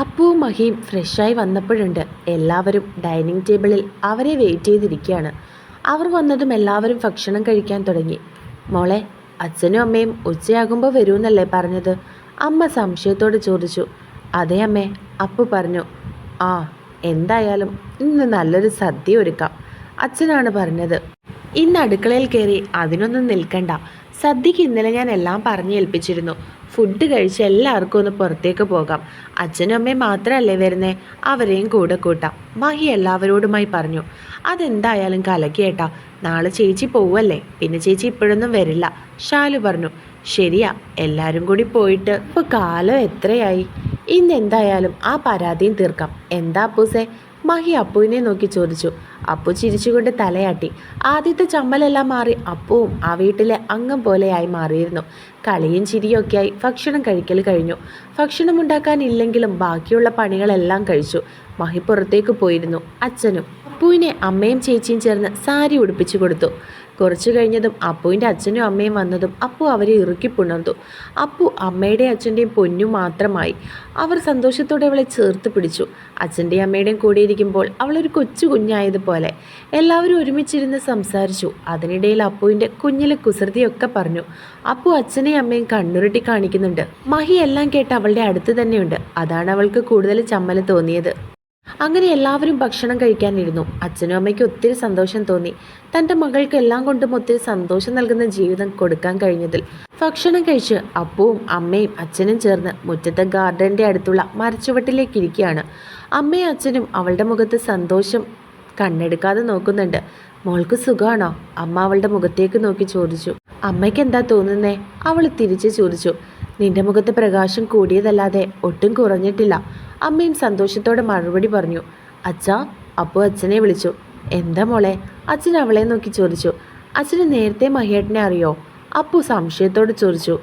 അപ്പുവും മഹിയും ഫ്രഷായി വന്നപ്പോഴുണ്ട്. എല്ലാവരും ഡൈനിങ് ടേബിളിൽ അവരെ വെയിറ്റ് ചെയ്തിരിക്കുകയാണ്. അവർ വന്നതും എല്ലാവരും ഭക്ഷണം കഴിക്കാൻ തുടങ്ങി. മോളെ അച്ഛനും അമ്മയും ഉച്ചയാകുമ്പോൾ വരുമെന്നല്ലേ പറഞ്ഞത്? അമ്മ സംശയത്തോട് ചോദിച്ചു. അതേ അമ്മേ അപ്പു പറഞ്ഞു. ആ എന്തായാലും ഇന്ന് നല്ലൊരു സദ്യ ഒരുക്കാം അച്ഛനാണ് പറഞ്ഞത്. ഇന്ന് അടുക്കളയിൽ കയറി അതിനൊന്നും നിൽക്കണ്ട. സദ്യക്ക് ഇന്നലെ ഞാൻ എല്ലാം പറഞ്ഞു ഏൽപ്പിച്ചിരുന്നു. ഫുഡ് കഴിച്ച് എല്ലാവർക്കും ഒന്ന് പുറത്തേക്ക് പോകാം. അച്ഛനും അമ്മയും മാത്രമല്ലേ വരുന്നേ? അവരെയും കൂടെ കൂട്ടാം. മഹി എല്ലാവരോടുമായി പറഞ്ഞു. അതെന്തായാലും കലക്കിയേട്ടാ നാളെ ചേച്ചി പോവല്ലേ? പിന്നെ ചേച്ചി ഇപ്പോഴൊന്നും വരില്ല. ഷാലു പറഞ്ഞു. ശരിയാ എല്ലാവരും കൂടി പോയിട്ട്. ഇപ്പോൾ കാലം എത്രയായി? ഇന്ന് എന്തായാലും ആ പരാതിയും തീർക്കാം. എന്താ അപ്പൂസെ? മഹി അപ്പുവിനെ നോക്കി ചോദിച്ചു. അപ്പു ചിരിച്ചുകൊണ്ട് തലയാട്ടി. ആദ്യത്തെ ചമ്മലെല്ലാം മാറി അപ്പുവും ആ വീട്ടിലെ അംഗം പോലെയായി മാറിയിരുന്നു. കളിയും ചിരിയൊക്കെയായി ഭക്ഷണം കഴിക്കൽ കഴിഞ്ഞു. ഭക്ഷണം ഉണ്ടാക്കാനില്ലെങ്കിലും ബാക്കിയുള്ള പണികളെല്ലാം കഴിച്ചു. മഹി പുറത്തേക്ക് പോയിരുന്നു അച്ഛനും. അപ്പുവിനെ അമ്മയും ചേച്ചിയും ചേർന്ന് സാരി ഉടുപ്പിച്ചു കൊടുത്തു. കുറച്ചു കഴിഞ്ഞതും അപ്പുവിന്റെ അച്ഛനും അമ്മയും വന്നതും അപ്പു അവരെ ഇറുക്കി പുണർന്നു. അപ്പു അമ്മയുടെയും അച്ഛന്റെയും പൊന്നു മാത്രമായി. അവർ സന്തോഷത്തോടെ അവളെ ചേർത്ത് പിടിച്ചു. അച്ഛന്റെയും അമ്മയുടെയും കൂടെ ഇരിക്കുമ്പോൾ അവളൊരു കൊച്ചു കുഞ്ഞായതുപോലെ എല്ലാവരും ഒരുമിച്ചിരുന്ന് സംസാരിച്ചു. അതിനിടയിൽ അപ്പുവിന്റെ കുഞ്ഞിലെ കുസൃതിയൊക്കെ പറഞ്ഞു. അപ്പു അച്ഛനെയും അമ്മയും കണ്ണുരുട്ടി കാണിക്കുന്നുണ്ട്. മഹി എല്ലാം കേട്ട് അവളുടെ അടുത്ത് തന്നെയുണ്ട്. അതാണ് അവൾക്ക് കൂടുതൽ ചമ്മൽ തോന്നിയത്. അങ്ങനെ എല്ലാവരും ഭക്ഷണം കഴിക്കാനിരുന്നു. അച്ഛനും അമ്മയ്ക്ക് ഒത്തിരി സന്തോഷം തോന്നി. തന്റെ മകൾക്ക് എല്ലാം കൊണ്ടും ഒത്തിരി സന്തോഷം നൽകുന്ന ജീവിതം കൊടുക്കാൻ കഴിഞ്ഞതിൽ. ഭക്ഷണം കഴിച്ച് അപ്പവും അമ്മയും അച്ഛനും ചേർന്ന് മുറ്റത്തെ ഗാർഡന്റെ അടുത്തുള്ള മരച്ചുവട്ടിലേക്ക് ഇരിക്കുകയാണ്. അമ്മയും അച്ഛനും അവളുടെ മുഖത്ത് സന്തോഷം കണ്ണെടുക്കാതെ നോക്കുന്നുണ്ട്. മോൾക്ക് സുഖമാണോ അമ്മ അവളുടെ മുഖത്തേക്ക് നോക്കി ചോദിച്ചു. അമ്മയ്ക്ക് എന്താ തോന്നുന്നേ? അവൾ തിരിച്ചു ചോദിച്ചു. നിന്റെ മുഖത്ത് പ്രകാശം കൂടിയതല്ലാതെ ഒട്ടും കുറഞ്ഞിട്ടില്ല. അമ്മയും സന്തോഷത്തോടെ മറുപടി പറഞ്ഞു. അച്ഛാ അപ്പു അച്ഛനെ വിളിച്ചു. എന്താ മോളെ? അച്ഛൻ അവളെ നോക്കി ചോദിച്ചു. അച്ഛന് നേരത്തെ മഹേട്ടനെ അറിയോ? അപ്പു സംശയത്തോട് ചോദിച്ചു.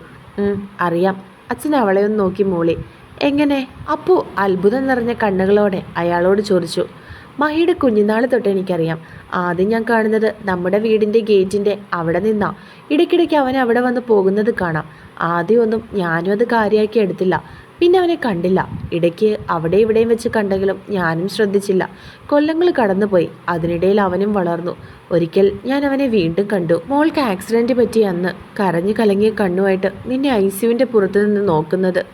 അറിയാം. അച്ഛൻ അവളെ ഒന്ന് നോക്കി മോളി. എങ്ങനെ? അപ്പു അത്ഭുതം നിറഞ്ഞ കണ്ണുകളോടെ അയാളോട് ചോദിച്ചു. മഹിയുടെ കുഞ്ഞുനാൾ തൊട്ട് എനിക്കറിയാം. ആദ്യം ഞാൻ കാണുന്നത് നമ്മുടെ വീടിന്റെ ഗേറ്റിന്റെ അവിടെ നിന്നാ. ഇടയ്ക്കിടയ്ക്ക് അവൻ അവിടെ വന്ന് പോകുന്നത് കാണാം. ആദ്യമൊന്നും ഞാനും അത് കാര്യമാക്കി എടുത്തില്ല. പിന്നെ അവനെ കണ്ടില്ല. ഇടയ്ക്ക് അവിടെ ഇവിടെയും വെച്ച് കണ്ടെങ്കിലും ഞാനും ശ്രദ്ധിച്ചില്ല. കൊല്ലങ്ങൾ കടന്നുപോയി. അതിനിടയിൽ അവനും വളർന്നു. ഒരിക്കൽ ഞാൻ അവനെ വീണ്ടും കണ്ടു. മോൾക്ക് ആക്സിഡന്റ് പറ്റി അന്ന് കരഞ്ഞു കലങ്ങിയ കണ്ണുമായിട്ട് നിന്നെ ഐ സിയുവിന്റെ പുറത്തു നിന്ന് നോക്കുന്നത്.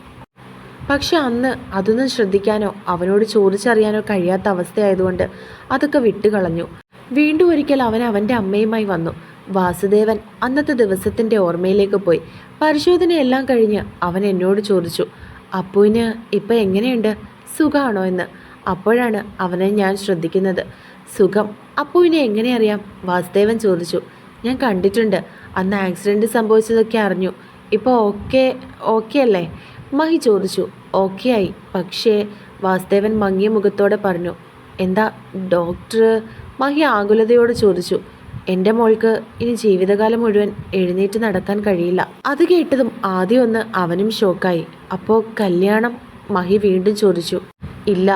പക്ഷെ അന്ന് അതൊന്നും ശ്രദ്ധിക്കാനോ അവനോട് ചോദിച്ചറിയാനോ കഴിയാത്ത അവസ്ഥയായതുകൊണ്ട് അതൊക്കെ വിട്ടുകളഞ്ഞു. വീണ്ടും ഒരിക്കൽ അവൻ അവന്റെ അമ്മയുമായി വന്നു. വാസുദേവൻ അന്നത്തെ ദിവസത്തിന്റെ ഓർമ്മയിലേക്ക് പോയി. പരിശോധനയെല്ലാം കഴിഞ്ഞ് അവൻ എന്നോട് ചോദിച്ചു അപ്പുവിന് ഇപ്പം എങ്ങനെയുണ്ട്? സുഖമാണോ എന്ന്? അപ്പോഴാണ് അവനെ ഞാൻ ശ്രദ്ധിക്കുന്നത്. സുഖം. അപ്പുവിനെ എങ്ങനെ അറിയാം? വാസുദേവൻ ചോദിച്ചു. ഞാൻ കണ്ടിട്ടുണ്ട്. അന്ന് ആക്സിഡന്റ് സംഭവിച്ചതൊക്കെ അറിഞ്ഞു. ഇപ്പോൾ ഓക്കെ ഓക്കെ അല്ലേ? മഹി ചോദിച്ചു ഓക്കെ ആയി. പക്ഷേ വാസുദേവൻ മങ്ങിയ മുഖത്തോടെ പറഞ്ഞു എന്താ? ഡോക്ടർ മഹി ആകുലതയോട് ചോദിച്ചു എന്റെ മോൾക്ക് ഇനി ജീവിതകാലം മുഴുവൻ എഴുന്നേറ്റ് നടക്കാൻ കഴിയില്ല. അത് കേട്ടതും ആദ്യം ഒന്ന് അവനും ഷോക്കായി. അപ്പോൾ കല്യാണം മഹി വീണ്ടും ചോദിച്ചു ഇല്ല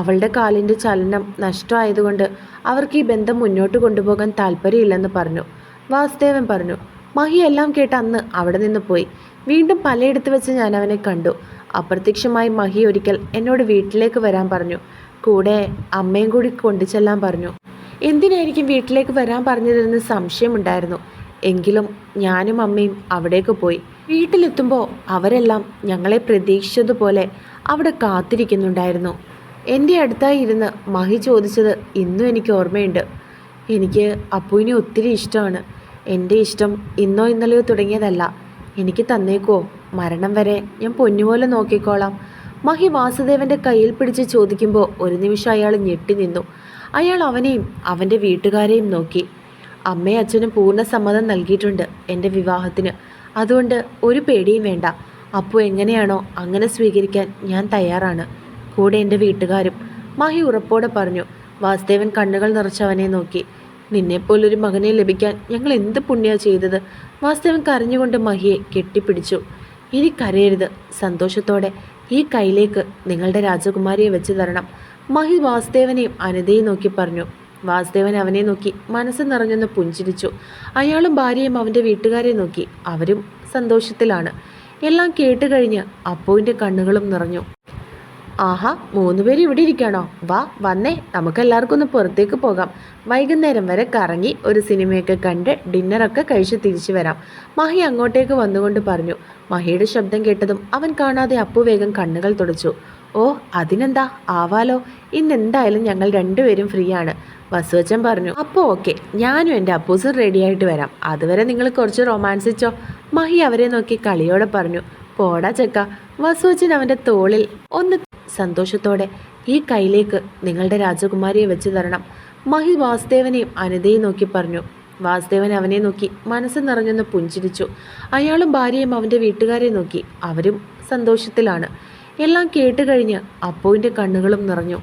അവളുടെ കാലിന്റെ ചലനം നഷ്ടമായതുകൊണ്ട് അവർക്ക് ഈ ബന്ധം മുന്നോട്ട് കൊണ്ടുപോകാൻ താല്പര്യമില്ലെന്ന് പറഞ്ഞു. വാസുദേവൻ പറഞ്ഞു മഹി എല്ലാം കേട്ട് അന്ന് അവിടെ നിന്ന് പോയി. വീണ്ടും പലയിടത്ത് വെച്ച് ഞാൻ അവനെ കണ്ടു. അപ്രത്യക്ഷമായി മഹി ഒരിക്കൽ എന്നോട് വീട്ടിലേക്ക് വരാൻ പറഞ്ഞു. കൂടെ അമ്മയും കൂടി കൊണ്ടുചെല്ലാൻ പറഞ്ഞു. എന്തിനായിരിക്കും വീട്ടിലേക്ക് വരാൻ പറഞ്ഞതെന്ന് സംശയമുണ്ടായിരുന്നു. എങ്കിലും ഞാനും അമ്മയും അവിടേക്ക് പോയി. വീട്ടിലെത്തുമ്പോൾ അവരെല്ലാം ഞങ്ങളെ പ്രതീക്ഷിച്ചതുപോലെ അവിടെ കാത്തിരിക്കുന്നുണ്ടായിരുന്നു. എന്റെ അടുത്തായി ഇരുന്ന് മഹി ചോദിച്ചത് ഇന്നും എനിക്ക് ഓർമ്മയുണ്ട്. എനിക്ക് അപ്പുവിനെ ഒത്തിരി ഇഷ്ടമാണ്. എന്റെ ഇഷ്ടം ഇന്നോ ഇന്നലെയോ തുടങ്ങിയതല്ല. എനിക്ക് തന്നേക്കോ. മരണം വരെ ഞാൻ പൊന്നുപോലെ നോക്കിക്കോളാം. മഹി വാസുദേവന്റെ കയ്യിൽ പിടിച്ച് ചോദിക്കുമ്പോൾ ഒരു നിമിഷം അയാൾ ഞെട്ടി നിന്നു. അയാൾ അവനെയും അവന്റെ വീട്ടുകാരെയും നോക്കി. അമ്മയും അച്ഛനും പൂർണ സമ്മതം നൽകിയിട്ടുണ്ട് എന്റെ വിവാഹത്തിന്. അതുകൊണ്ട് ഒരു പേടിയും വേണ്ട. അപ്പു എങ്ങനെയാണോ അങ്ങനെ സ്വീകരിക്കാൻ ഞാൻ തയ്യാറാണ്. കൂടെ എന്റെ വീട്ടുകാരും. മഹി ഉറപ്പോടെ പറഞ്ഞു. വാസുദേവൻ കണ്ണുകൾ നിറച്ചവനെ നോക്കി. നിന്നെപ്പോലൊരു മകനെ ലഭിക്കാൻ ഞങ്ങൾ എന്ത് പുണ്യാ ചെയ്തത്? വാസ്തവൻ കരഞ്ഞുകൊണ്ട് മഹിയെ കെട്ടിപ്പിടിച്ചു. ഇനി കരയരുത്. സന്തോഷത്തോടെ ഈ കയ്യിലേക്ക് നിങ്ങളുടെ രാജകുമാരിയെ വെച്ച് തരണം. മഹി വാസുദേവനെയും അനിതയെ നോക്കി പറഞ്ഞു. വാസുദേവൻ അവനെ നോക്കി മനസ്സ് നിറഞ്ഞൊന്ന് പുഞ്ചിരിച്ചു. അയാളും ഭാര്യയും അവന്റെ വീട്ടുകാരെ നോക്കി. അവരും സന്തോഷത്തിലാണ്. എല്ലാം കേട്ടുകഴിഞ്ഞ് അപ്പുവിന്റെ കണ്ണുകളും നിറഞ്ഞു. ആഹാ മൂന്നുപേരും ഇവിടെ ഇരിക്കണോ? വാ വന്നേ നമുക്ക് എല്ലാവർക്കും ഒന്ന് പുറത്തേക്ക് പോകാം. വൈകുന്നേരം വരെ കറങ്ങി ഒരു സിനിമയൊക്കെ കണ്ട് ഡിന്നറൊക്കെ കഴിച്ച് തിരിച്ചു വരാം. മഹി അങ്ങോട്ടേക്ക് വന്നുകൊണ്ട് പറഞ്ഞു. മഹിയുടെ ശബ്ദം കേട്ടതും അവൻ കാണാതെ അപ്പു വേഗം കണ്ണുകൾ തുടച്ചു. ഓ അതിനെന്താ? ആവാലോ? ഇന്നെന്തായാലും ഞങ്ങൾ രണ്ടുപേരും ഫ്രീ ആണ് വസുവച്ചൻ പറഞ്ഞു. അപ്പോൾ ഓക്കെ ഞാനും എന്റെ റെഡി ആയിട്ട് വരാം. അതുവരെ നിങ്ങൾ കുറച്ച് റൊമാൻസിച്ചോ മഹി അവരെ നോക്കി കളിയോടെ പറഞ്ഞു. പോടാ ചെക്ക. വസുവച്ചൻ അവന്റെ തോളിൽ ഒന്ന് സന്തോഷത്തോടെ ഈ കൈയിലേക്ക് നിങ്ങളുടെ രാജകുമാരിയെ വെച്ച് തരണം. മഹി വാസുദേവനെയും അനിതയെ നോക്കി പറഞ്ഞു. വാസുദേവൻ അവനെ നോക്കി മനസ്സ് നിറഞ്ഞൊന്ന് പുഞ്ചിരിച്ചു. അയാളും ഭാര്യയും അവന്റെ വീട്ടുകാരെ നോക്കി. അവരും സന്തോഷത്തിലാണ്. എല്ലാം കേട്ടുകഴിഞ്ഞ് അപ്പുവിന്റെ കണ്ണുകളും നിറഞ്ഞു.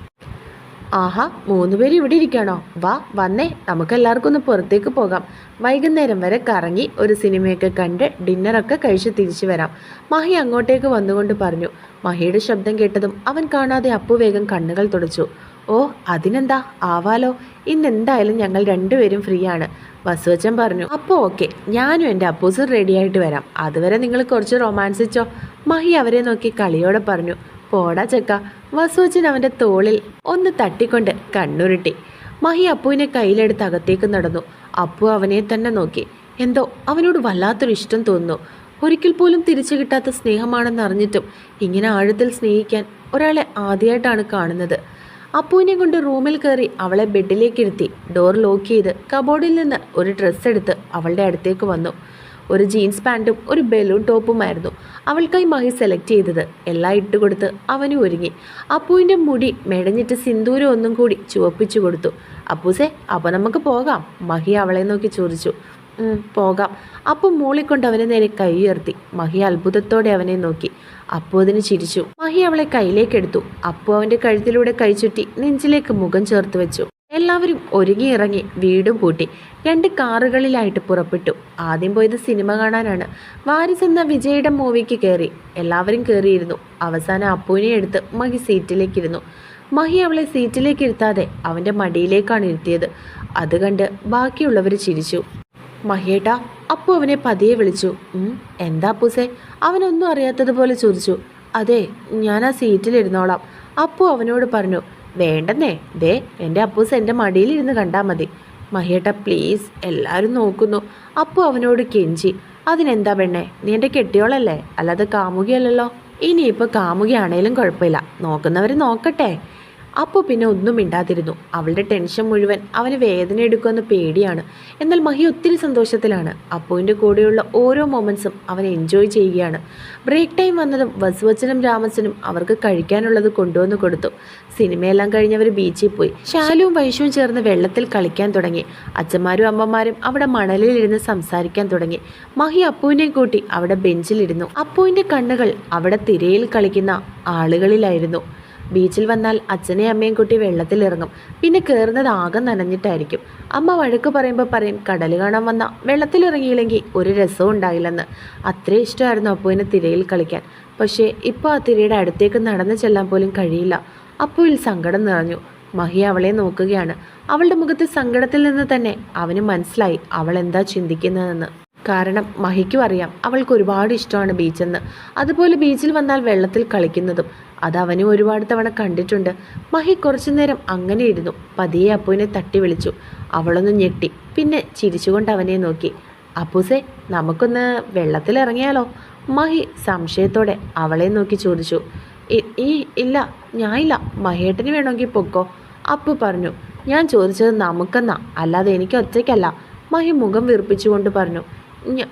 ആഹാ മൂന്നുപേരും ഇവിടെ ഇരിക്കണോ? വാ വന്നേ നമുക്ക് എല്ലാവർക്കും ഒന്ന് പുറത്തേക്ക് പോകാം. വൈകുന്നേരം വരെ കറങ്ങി ഒരു സിനിമയൊക്കെ കണ്ട് ഡിന്നറൊക്കെ കഴിച്ച് തിരിച്ചു വരാം. മഹി അങ്ങോട്ടേക്ക് വന്നുകൊണ്ട് പറഞ്ഞു. മഹിയുടെ ശബ്ദം കേട്ടതും അവൻ കാണാതെ അപ്പു വേഗം കണ്ണുകൾ തുടച്ചു. ഓ അതിനെന്താ? ആവാലോ? ഇന്നെന്തായാലും ഞങ്ങൾ രണ്ടുപേരും ഫ്രീ ആണ് വസുവച്ചൻ പറഞ്ഞു. അപ്പോൾ ഓക്കെ ഞാനും എന്റെ അപ്പൂസും റെഡിയായിട്ട് വരാം. അതുവരെ നിങ്ങൾ കുറച്ച് റൊമാൻസിച്ചോ മഹി അവരെ നോക്കി കളിയോടെ പറഞ്ഞു. പോടാ ചെക്ക. വസൂച്ചൻ അവന്റെ തോളിൽ ഒന്ന് തട്ടിക്കൊണ്ട് കണ്ണുരുട്ടി. മഹി അപ്പുവിനെ കയ്യിലെടുത്ത് അകത്തേക്ക് നടന്നു. അപ്പു അവനെ തന്നെ നോക്കി. എന്തോ അവനോട് വല്ലാത്തൊരു ഇഷ്ടം തോന്നുന്നു. ഒരിക്കൽ പോലും തിരിച്ചു കിട്ടാത്ത സ്നേഹമാണെന്ന് അറിഞ്ഞിട്ടും ഇങ്ങനെ ആഴത്തിൽ സ്നേഹിക്കാൻ ഒരാളെ ആദ്യമായിട്ടാണ് കാണുന്നത്. അപ്പുവിനെ കൊണ്ട് റൂമിൽ കയറി അവളെ ബെഡിലേക്ക് ഇരുത്തി. ഡോർ ലോക്ക് ചെയ്ത് കബോർഡിൽ നിന്ന് ഒരു ഡ്രസ്സ് എടുത്ത് അവളുടെ അടുത്തേക്ക് വന്നു. ഒരു ജീൻസ് പാന്റും ഒരു ബലൂൺ ടോപ്പുമായിരുന്നു അവൾക്കായി മഹി സെലക്ട് ചെയ്തത്. എല്ലാം ഇട്ടുകൊടുത്ത് അവനും ഒരുങ്ങി. അപ്പുവിന്റെ മുടി മെടഞ്ഞിട്ട് സിന്ദൂരം ഒന്നും കൂടി ചുവപ്പിച്ചു കൊടുത്തു. അപ്പൂസേ അപ്പോൾ നമുക്ക് പോകാം. മഹി അവളെ നോക്കി ചോദിച്ചു. "ഉം, പോകാം. അപ്പു മൂളിക്കൊണ്ട് അവനെ നേരെ കൈ ഉയർത്തി. മഹി അത്ഭുതത്തോടെ അവനെ നോക്കി. അപ്പു അതിന് ചിരിച്ചു. മഹി അവളെ കയ്യിലേക്കെടുത്തു അപ്പു അവന്റെ കഴുത്തിലൂടെ കൈ ചുറ്റി നെഞ്ചിലേക്ക് മുഖം ചേർത്ത് വെച്ചു. എല്ലാവരും ഒരുങ്ങിയിറങ്ങി വീടും പൂട്ടി. രണ്ട് കാറുകളിലായിട്ട് പുറപ്പെട്ടു. ആദ്യം പോയത് സിനിമ കാണാനാണ്. വാരിസ് എന്ന വിജയുടെ മൂവിക്ക് കയറി. എല്ലാവരും കയറിയിരുന്നു. അവസാനം അപ്പുവിനെ എടുത്ത് മഹി സീറ്റിലേക്കിരുന്നു. മഹി അവളെ സീറ്റിലേക്ക് ഇരുത്താതെ അവന്റെ മടിയിലേക്കാണ് ഇരുത്തിയത്. അത് കണ്ട് ബാക്കിയുള്ളവർ ചിരിച്ചു. മഹിയേട്ടാ അപ്പു അവനെ പതിയെ വിളിച്ചു. "ഉം, എന്താ അപ്പൂസേ? അവനൊന്നും അറിയാത്തതുപോലെ ചോദിച്ചു. അതെ ഞാൻ ആ സീറ്റിലിരുന്നോളാം. അപ്പു അവനോട് പറഞ്ഞു വേണ്ടെന്നേ. ദേ എന്റെ അപ്പൂസ് എന്റെ മടിയിലിരുന്ന് കണ്ടാൽ മതി. മഹിയേട്ട പ്ലീസ് എല്ലാവരും നോക്കുന്നു. അപ്പു അവനോട് കെഞ്ചി. അതിനെന്താ പെണ്ണേ നീ എന്റെ കെട്ടിയോളല്ലേ? അല്ലാതെ കാമുകിയല്ലല്ലോ. ഇനിയിപ്പോൾ കാമുകിയാണേലും കുഴപ്പമില്ല. നോക്കുന്നവർ നോക്കട്ടെ. അപ്പോൾ പിന്നെ ഒന്നും മിണ്ടാതിരുന്നു. അവളുടെ ടെൻഷൻ മുഴുവൻ അവന് വേദന എടുക്കുമെന്ന് പേടിയാണ്. എന്നാൽ മഹി ഒത്തിരി സന്തോഷത്തിലാണ്. അപ്പുവിന്റെ കൂടെയുള്ള ഓരോ മൊമെൻസും അവൻ എൻജോയ് ചെയ്യുകയാണ്. ബ്രേക്ക് ടൈം വന്നതും വസുവച്ചനും രാമച്ചനും അവർക്ക് കഴിക്കാനുള്ളത് കൊണ്ടുവന്ന് കൊടുത്തു. സിനിമയെല്ലാം കഴിഞ്ഞവർ ബീച്ചിൽ പോയി. ശാലുവും വൈശുവും ചേർന്ന് വെള്ളത്തിൽ കളിക്കാൻ തുടങ്ങി. അച്ഛന്മാരും അമ്മമാരും അവിടെ മണലിൽ മണലിലിരുന്ന് സംസാരിക്കാൻ തുടങ്ങി. മഹി അപ്പുവിനെ കൂട്ടി അവിടെ ബെഞ്ചിലിരുന്നു അപ്പുവിന്റെ കണ്ണുകൾ അവിടെ തിരയിൽ കളിക്കുന്ന ആളുകളിലായിരുന്നു. ബീച്ചിൽ വന്നാൽ അച്ഛനെയും അമ്മയും വെള്ളത്തിൽ വെള്ളത്തിലിറങ്ങും. പിന്നെ കയറുന്നത് ആകെ നനഞ്ഞിട്ടായിരിക്കും. അമ്മ വഴക്ക് പറയുമ്പോൾ പറയും കടൽ കാണാൻ വന്ന വെള്ളത്തിലിറങ്ങിയില്ലെങ്കിൽ ഒരു രസവും ഉണ്ടായില്ലെന്ന്. അത്രയും ഇഷ്ടമായിരുന്നു അപ്പുവിന് തിരയിൽ കളിക്കാൻ. പക്ഷേ ഇപ്പോൾ ആ തിരയുടെ അടുത്തേക്ക് നടന്നു ചെല്ലാൻ പോലും കഴിയില്ല. അപ്പുവിൽ സങ്കടം നിറഞ്ഞു. മഹി അവളെ നോക്കുകയാണ്. അവളുടെ മുഖത്തെ സങ്കടത്തിൽ നിന്ന് തന്നെ അവന് മനസ്സിലായി അവൾ എന്താ ചിന്തിക്കുന്നതെന്ന്. കാരണം മഹിക്കും അറിയാം അവൾക്ക് ഒരുപാട് ഇഷ്ടമാണ് ബീച്ചെന്ന്. അതുപോലെ ബീച്ചിൽ വന്നാൽ വെള്ളത്തിൽ കളിക്കുന്നതും. അത് അവനും ഒരുപാട് തവണ കണ്ടിട്ടുണ്ട്. മഹി കുറച്ചു നേരം അങ്ങനെ ഇരുന്നു. പതിയെ അപ്പുവിനെ തട്ടി വിളിച്ചു. അവളൊന്ന് ഞെട്ടി. പിന്നെ ചിരിച്ചുകൊണ്ട് അവനെ നോക്കി. അപ്പൂസേ നമുക്കൊന്ന് വെള്ളത്തിൽ ഇറങ്ങിയാലോ? മഹി സംശയത്തോടെ അവളെ നോക്കി ചോദിച്ചു. ഈ ഇല്ല ഞാനില്ല. മഹേട്ടന് വേണമെങ്കിൽ പൊക്കോ? അപ്പു പറഞ്ഞു. ഞാൻ ചോദിച്ചത് നമുക്കെന്നാ. അല്ലാതെ എനിക്ക് ഒറ്റയ്ക്കല്ല. മഹി മുഖം വീർപ്പിച്ചുകൊണ്ട് പറഞ്ഞു. "ഞ-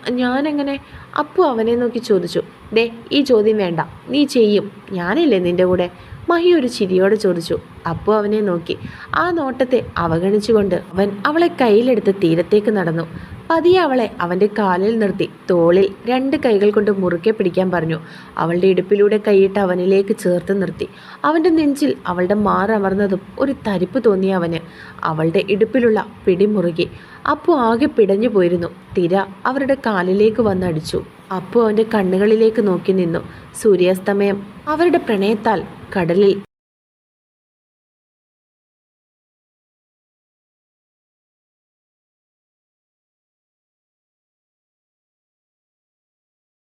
ഞാനെങ്ങനെ? അപ്പു അവനെ നോക്കി ചോദിച്ചു. ദേ ഈ ചോദ്യം വേണ്ട. നീ ചെയ്യും. ഞാനില്ലേ നിന്റെ കൂടെ? മഹി ഒരു ചിരിയോടെ ചോദിച്ചു. അപ്പു അവനെ നോക്കി. ആ നോട്ടത്തെ അവഗണിച്ചുകൊണ്ട് അവൻ അവളെ കയ്യിലെടുത്ത് തീരത്തേക്ക് നടന്നു. പതിയെ അവളെ അവന്റെ കാലിൽ നിർത്തി തോളിൽ രണ്ട് കൈകൾ കൊണ്ട് മുറുക്കെ പിടിക്കാൻ പറഞ്ഞു. അവളുടെ ഇടുപ്പിലൂടെ കൈയിട്ട് അവനിലേക്ക് ചേർത്ത് നിർത്തി. അവന്റെ നെഞ്ചിൽ അവളുടെ മാറമർന്നതും ഒരു തരിപ്പ് തോന്നി അവന്. അവളുടെ ഇടുപ്പിലുള്ള പിടി മുറുകി. അപ്പു ആകെ പിടഞ്ഞു പോയിരുന്നു. തിര അവരുടെ കാലിലേക്ക് വന്നടിച്ചു അപ്പു അവന്റെ കണ്ണുകളിലേക്ക് നോക്കി നിന്നു. സൂര്യാസ്തമയം അവരുടെ പ്രണയത്താൽ കടലിൽ